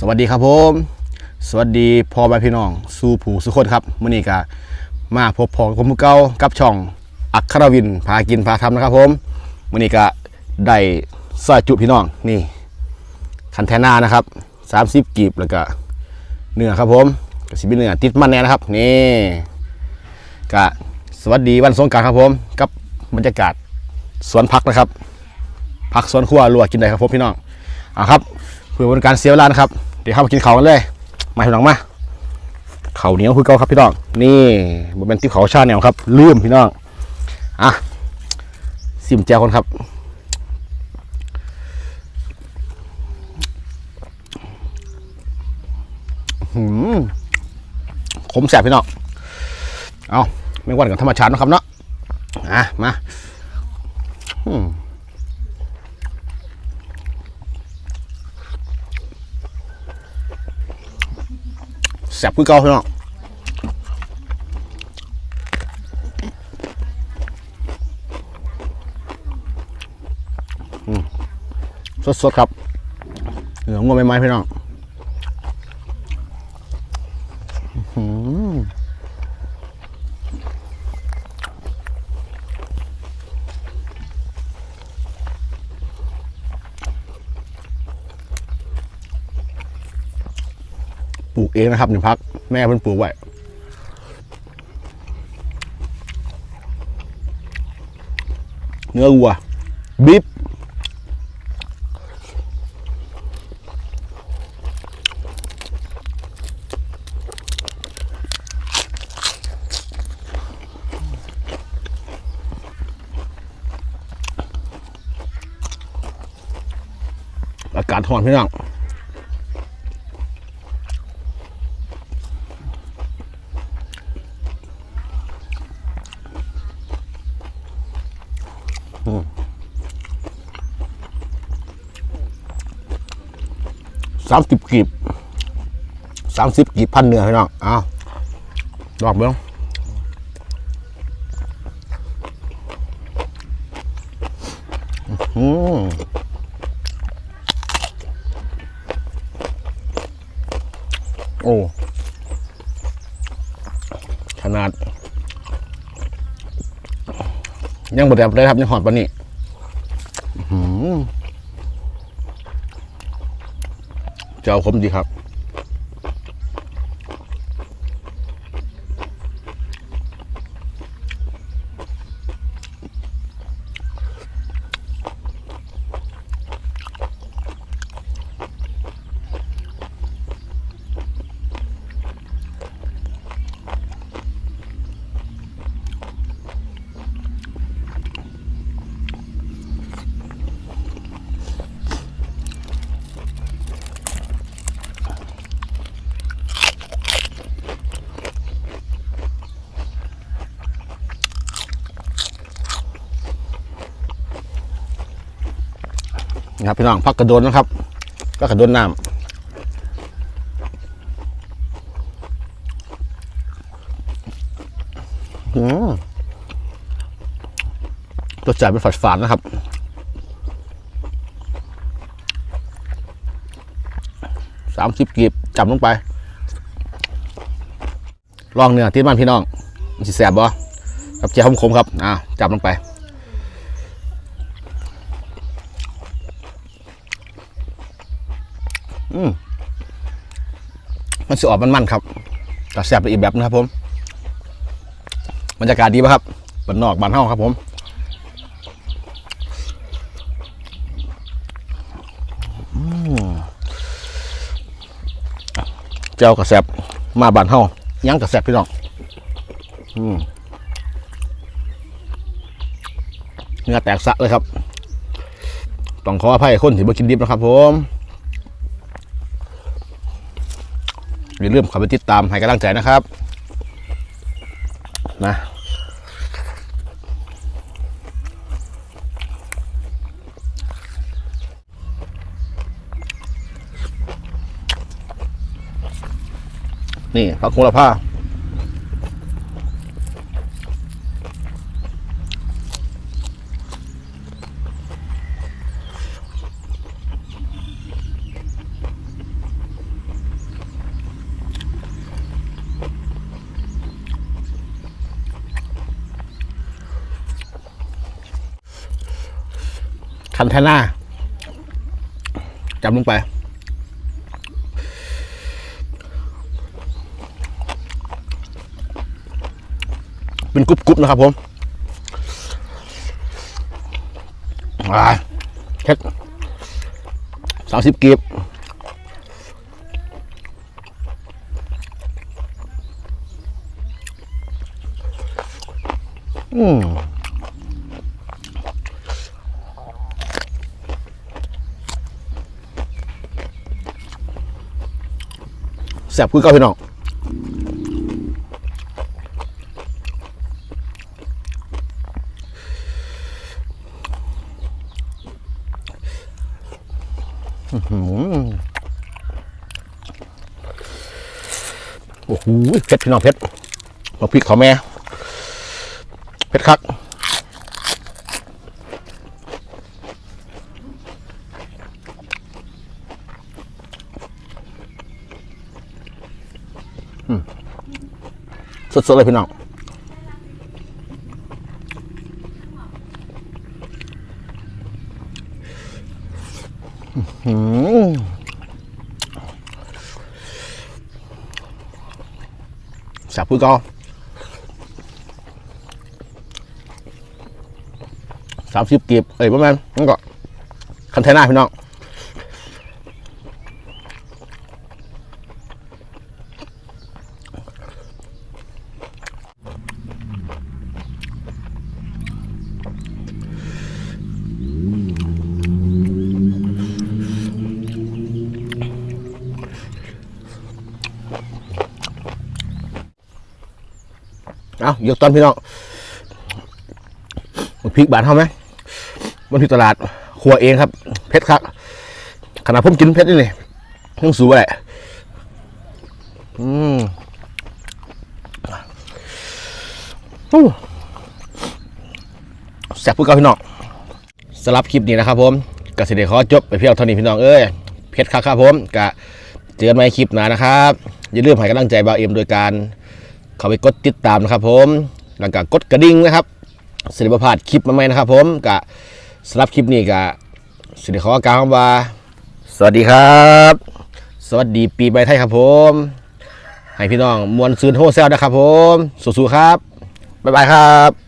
สวัสดีครับผม สวัสดีพ่อแม่พี่น้อง สู่ผู้สุคนครับมื้อนี้ก็มาพบพ่อผมผู้เก่ากับช่องอัครวินพากินพาทำนะครับผมมื้อนี้ก็ได้ซอยจุพี่น้องนี่คันแทนานะครับ 30กีบแล้วก็เนื้อครับผมก็สิเป็นเนื้อติดมันแน่นะครับนี่ก็สวัสดีวันสงกรานต์ครับผมกับบรรยากาศสวนพักนะครับผักสวนครัวรัวกินได้ครับผมพี่น้องเอาครับเพื่อเป็นการเสียเวลานะครับ ดี๋ยวเข้ามากินเขากันเลย มาพี่น้องมาเขาเหนียวคือเก่าครับพี่น้อง นี่บนเป็นที่เขาชาแนวครับลืมพี่น้อง อะซิมแจวคนครับหืมขมแสบพี่น้อง เอาไม่ว่ากับธรรมชาตินะครับเนาะ อะ มา แซ่บคือเก่าพี่น้องสดๆครับเหลืองงวใหม่ๆพี่น้อง ปลูกเองนะครับหนึ่งพัก แม่เพิ่นปลูกไว้เนื้อวัวบิ๊บอากาศร้อนพี่น้อง สามสิบกีบสามสิบกีบพันเนื้อพี่น้องอ้าวดอกเบิ้งอื้หือโอ้ ขนาด ยังบดแดบเลยครับ ยังหอดปานนี้อื้อ จะเอาผมดีครับ นะครับพี่น้องพักกระโดนนะครับก็กระโดนน้ำอืมรสชาติเป็นฝาดๆนนะครับสามสิบกีบจับลงไป ลองเนื้อที่บ้านพี่น้องสิแสบบ่กับเจียวคมครับอ้าวจับลงไป อืมมันสออกมันๆครับแต่แซบไปอีกแบบนะครับ ผมบรรยากาศดีป่ะครับบ้านนอกบ้านเฮาครับ ผมเจ้ากระแซบมาบ้านเฮายังกระแซบพี่น้องเนื้อแตกสะเลยครับ ต้องขออภัยคนที่บ่กินดิบนะครับ ผม อย่าลืมเข้าไปติดตามให้กำลังใจนะครับ นะนี่พักโหระพ คันธนาจำลงไป เป็นกรุบๆนะครับผมอ่าเช็ดสามสิบกีบ แซ่บคือเก่าพี่น้องโอ้โหเผ็ดพี่น้องเผ็ดมาพริกเขาแม่เผ็ดคัก สดๆเลยพี่น้องอืมแซ่บคือเก่าสามสิบกีบเอ้ยประมาณนั่นก็คันเทน่าพี่น้อง เอายกตอนพี่น้องมันพริกบานเท่าไหมมันที่ตลาดครัวเองครับเผ็ดครับขนาดผมกินเผ็ดนี่นี่ยังสูงแหละอืมอู้แซ่บพูดกับพี่น้องสำหรับคลิปนี้นะครับผมกสิเดขอจบไปเพียงเท่านี้พี่น้องเอ้ยเผ็ดครับครับผมกะเจอกันใหม่คลิปหน้านะครับ อย่าลืมให้กำลังใจบ่าวเอ็มโดยการ เข้าไปกดติดตามนะครับผมแล้วก็กดกระดิ่งนะครับสิริประพลาดคลิปมาใหม่นะครับผมกะสำหรับคลิปนี้กะสิริขอกล่าวคำว่า สวัสดีครับ สวัสดีปีใหม่ไทยครับผม ให้พี่น้องมวลซืนโฮเซลนะครับผมสู้ๆครับบ๊ายบายครับ